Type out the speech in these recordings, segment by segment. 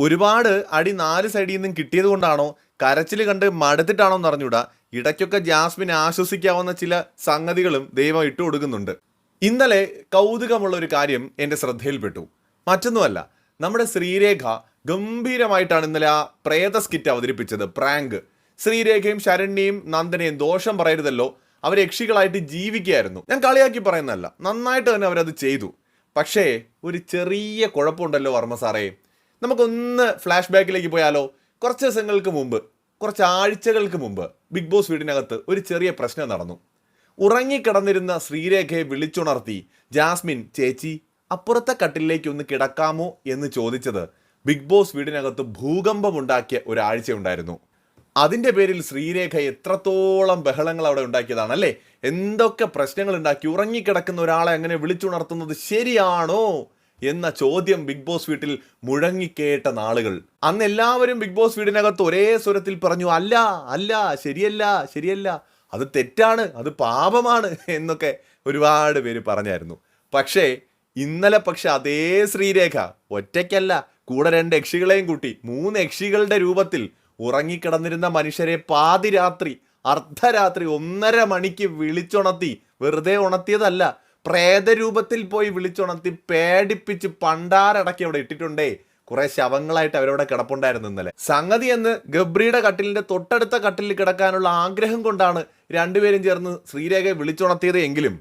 ഒരുപാട് അടി നാല് സൈഡിൽ നിന്നും കിട്ടിയത് കൊണ്ടാണോ കരച്ചിൽ കണ്ട് മടുത്തിട്ടാണോ എന്ന് അറിഞ്ഞൂടാ ഇടയ്ക്കൊക്കെ ജാസ്മിൻ ആശ്വസിക്കാവുന്ന ചില സംഗതികളും ദൈവം ഇട്ടു കൊടുക്കുന്നുണ്ട്. ഇന്നലെ കൗതുകമുള്ള ഒരു കാര്യം എന്റെ ശ്രദ്ധയിൽപ്പെട്ടു. മറ്റൊന്നുമല്ല നമ്മുടെ ശ്രീരേഖ ഗംഭീരമായിട്ടാണ് ഇന്നലെ ആ പ്രേത സ്കിറ്റ് അവതരിപ്പിച്ചത് പ്രാങ്ക്. ശ്രീരേഖയും ശരണ്യയും നന്ദനയും ദോഷം പറയരുതല്ലോ അവർ യക്ഷികളായിട്ട് ജീവിക്കുകയായിരുന്നു. ഞാൻ കളിയാക്കി പറയുന്നതല്ല നന്നായിട്ട് തന്നെ അവരത് ചെയ്തു. പക്ഷേ ഒരു ചെറിയ കുഴപ്പമുണ്ടല്ലോ വർമ്മ സാറേ. നമുക്കൊന്ന് ഫ്ലാഷ് ബാക്കിലേക്ക് പോയാലോ? കുറച്ച് ദിവസങ്ങൾക്ക് മുമ്പ് കുറച്ച് ആഴ്ചകൾക്ക് മുമ്പ് ബിഗ് ബോസ് വീടിനകത്ത് ഒരു ചെറിയ പ്രശ്നം നടന്നു. ഉറങ്ങിക്കിടന്നിരുന്ന ശ്രീരേഖയെ വിളിച്ചുണർത്തി ജാസ്മിൻ ചേച്ചി അപ്പുറത്തെ കട്ടിലേക്ക് ഒന്ന് കിടക്കാമോ? എന്ന് ചോദിച്ചത് ബിഗ് ബോസ് വീടിനകത്ത് ഭൂകമ്പമുണ്ടാക്കിയ ഒരാഴ്ചയുണ്ടായിരുന്നു അതിന്റെ പേരിൽ ശ്രീരേഖ എത്രത്തോളം ബഹളങ്ങൾ അവിടെ ഉണ്ടാക്കിയതാണ് അല്ലേ എന്തൊക്കെ പ്രശ്നങ്ങൾ ഉണ്ടാക്കി? ഉറങ്ങിക്കിടക്കുന്ന ഒരാളെ അങ്ങനെ വിളിച്ചുണർത്തുന്നത് ശരിയാണോ? എന്ന ചോദ്യം ബിഗ് ബോസ് വീട്ടിൽ മുഴങ്ങിക്കേട്ട നാളുകൾ. അന്ന് എല്ലാവരും ബിഗ് ബോസ് വീടിനകത്ത് ഒരേ സ്വരത്തിൽ പറഞ്ഞു അല്ല അല്ല ശരിയല്ല ശരിയല്ല. അത് തെറ്റാണ് അത് പാപമാണ് എന്നൊക്കെ ഒരുപാട് പേര് പറഞ്ഞായിരുന്നു. പക്ഷേ ഇന്നലെ പക്ഷെ അതേ ശ്രീരേഖ ഒറ്റയ്ക്കല്ല കൂടെ രണ്ട് യക്ഷികളെയും കൂട്ടി മൂന്ന് യക്ഷികളുടെ രൂപത്തിൽ ഉറങ്ങിക്കിടന്നിരുന്ന മനുഷ്യരെ പാതിരാത്രി അർദ്ധരാത്രി ഒന്നര മണിക്ക് വിളിച്ചുണർത്തി വെറുതെ ഉണർത്തിയതല്ല പ്രേതരൂപത്തിൽ പോയി വിളിച്ചുണർത്തി പേടിപ്പിച്ച് പണ്ടാരടക്കി അവിടെ ഇട്ടിട്ടുണ്ടേ. കുറെ ശവങ്ങളായിട്ട് അവരവിടെ കിടപ്പുണ്ടായിരുന്നു ഇന്നലെ. സംഗതി എന്ന് ഗബ്രിയുടെ കട്ടിലിന്റെ തൊട്ടടുത്ത കട്ടിലിൽ കിടക്കാനുള്ള ആഗ്രഹം കൊണ്ടാണ് രണ്ടുപേരും ചേർന്ന് ശ്രീരേഖയെ വിളിച്ചുണർത്തിയത് എങ്കിലും.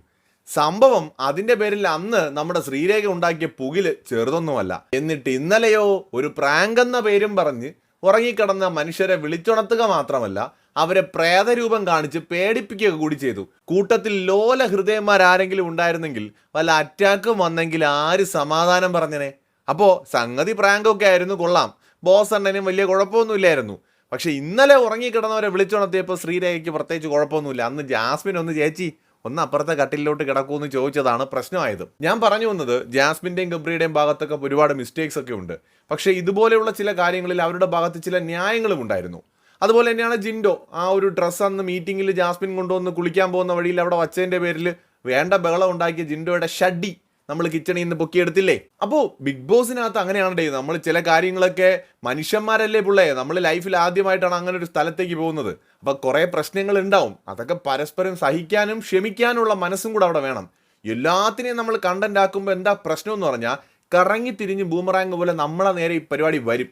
സംഭവം അതിന്റെ പേരിൽ അന്ന് നമ്മുടെ ശ്രീരേഖ ഉണ്ടാക്കിയ പുകിൽ ചെറുതൊന്നുമല്ല. എന്നിട്ട് ഇന്നലെയോ ഒരു പ്രാങ്ക് എന്ന പേരും പറഞ്ഞ് ഉറങ്ങിക്കിടന്ന മനുഷ്യരെ വിളിച്ചുണർത്തുക മാത്രമല്ല അവരെ പ്രേതരൂപം കാണിച്ച് പേടിപ്പിക്കുക കൂടി ചെയ്തു. കൂട്ടത്തിൽ ലോല ഹൃദയന്മാരാരെങ്കിലും ഉണ്ടായിരുന്നെങ്കിൽ വല്ല അറ്റാക്കും വന്നെങ്കിൽ ആര് സമാധാനം പറഞ്ഞനെ? അപ്പോൾ സംഗതി പ്രാങ്കൊക്കെ ആയിരുന്നു കൊള്ളാം. ബോസ് അണ്ണനും വലിയ കുഴപ്പമൊന്നുമില്ലായിരുന്നു. പക്ഷെ ഇന്നലെ ഉറങ്ങിക്കിടന്നവരെ വിളിച്ചുണർത്തിയപ്പോൾ ശ്രീരേഖയ്ക്ക് പ്രത്യേകിച്ച് കുഴപ്പമൊന്നുമില്ല. അന്ന് ജാസ്മിൻ ഒന്ന് ചേച്ചി ഒന്ന് അപ്പുറത്തെ കട്ടിലോട്ട് കിടക്കുമെന്ന് ചോദിച്ചതാണ് പ്രശ്നമായത്. ഞാൻ പറഞ്ഞു വന്നത് ജാസ്മിന്റെയും ഗബ്രിയുടെയും ഭാഗത്തൊക്കെ ഒരുപാട് മിസ്റ്റേക്സ് ഒക്കെ ഉണ്ട്. പക്ഷേ ഇതുപോലെയുള്ള ചില കാര്യങ്ങളിൽ അവരുടെ ഭാഗത്ത് ചില ന്യായങ്ങളും ഉണ്ടായിരുന്നു. അതുപോലെ തന്നെയാണ് ജിൻഡോ. ആ ഒരു ഡ്രസ്സ് അന്ന് മീറ്റിംഗിൽ ജാസ്മിൻ കൊണ്ടുവന്ന് കുളിക്കാൻ പോകുന്ന വഴിയിൽ അവിടെ വച്ചതിന്റെ പേരിൽ വേണ്ട ബഹളം ഉണ്ടാക്കിയ ജിൻഡോയുടെ ഷഡി നമ്മൾ കിച്ചണിൽ നിന്ന് പൊക്കിയെടുത്തില്ലേ? അപ്പോൾ ബിഗ് ബോസിനകത്ത് അങ്ങനെയാണ് ഡേ നമ്മൾ ചില കാര്യങ്ങളൊക്കെ മനുഷ്യന്മാരല്ലേ പിള്ളേ? നമ്മൾ ലൈഫിൽ ആദ്യമായിട്ടാണ് അങ്ങനെ ഒരു സ്ഥലത്തേക്ക് പോകുന്നത്. അപ്പോൾ കുറേ പ്രശ്നങ്ങൾ ഉണ്ടാവും. അതൊക്കെ പരസ്പരം സഹിക്കാനും ക്ഷമിക്കാനുള്ള മനസ്സും കൂടെ അവിടെ വേണം. എല്ലാത്തിനെയും നമ്മൾ കണ്ടന്റ് ആക്കുമ്പോൾ എന്താ പ്രശ്നം എന്ന് പറഞ്ഞാൽ കറങ്ങി തിരിഞ്ഞ് ബൂമറാങ് പോലെ നമ്മളെ നേരെ ഈ പരിപാടി വരും.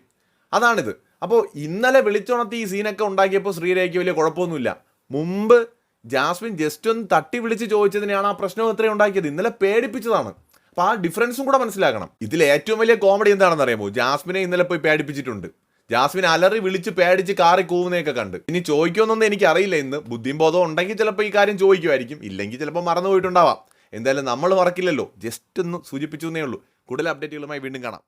അതാണിത്. അപ്പോൾ ഇന്നലെ വിളിച്ചുണർത്തി ഈ സീനൊക്കെ ഉണ്ടാക്കിയപ്പോൾ ശ്രീരേഖയ്ക്ക് വലിയ കുഴപ്പമൊന്നുമില്ല. മുമ്പ് ജാസ്മിൻ ജസ്റ്റ് ഒന്ന് തട്ടി വിളിച്ച് ചോദിച്ചതിനെയാണ് ആ പ്രശ്നം ഇത്രയും ഉണ്ടാക്കിയത്. ഇന്നലെ പേടിപ്പിച്ചതാണ്. അപ്പോൾ ആ ഡിഫറൻസും കൂടെ മനസ്സിലാക്കണം. ഇതിൽ ഏറ്റവും വലിയ കോമഡി എന്താണെന്ന് അറിയാമോ? ജാസ്മിനെ ഇന്നലെ പോയി പേടിപ്പിച്ചിട്ടുണ്ട്. ജാസ്മിൻ അലറി വിളിച്ച് പേടിച്ച് കാറി കൂവുന്നതൊക്കെ കണ്ട്. ഇനി ചോദിക്കുമെന്നൊന്നും എനിക്ക് അറിയില്ല ഇന്ന്. ബുദ്ധിയും ബോധം ഉണ്ടെങ്കിൽ ചിലപ്പോൾ ഈ കാര്യം ചോദിക്കുമായിരിക്കും. ഇല്ലെങ്കിൽ ചിലപ്പോൾ മറന്നു പോയിട്ടുണ്ടാവാം എന്തായാലും നമ്മൾ മറക്കില്ലല്ലോ. ജസ്റ്റ് ഒന്ന് സൂചിപ്പിച്ചു എന്നേ ഉള്ളൂ. കൂടുതൽ അപ്ഡേറ്റുകളുമായി വീണ്ടും കാണാം.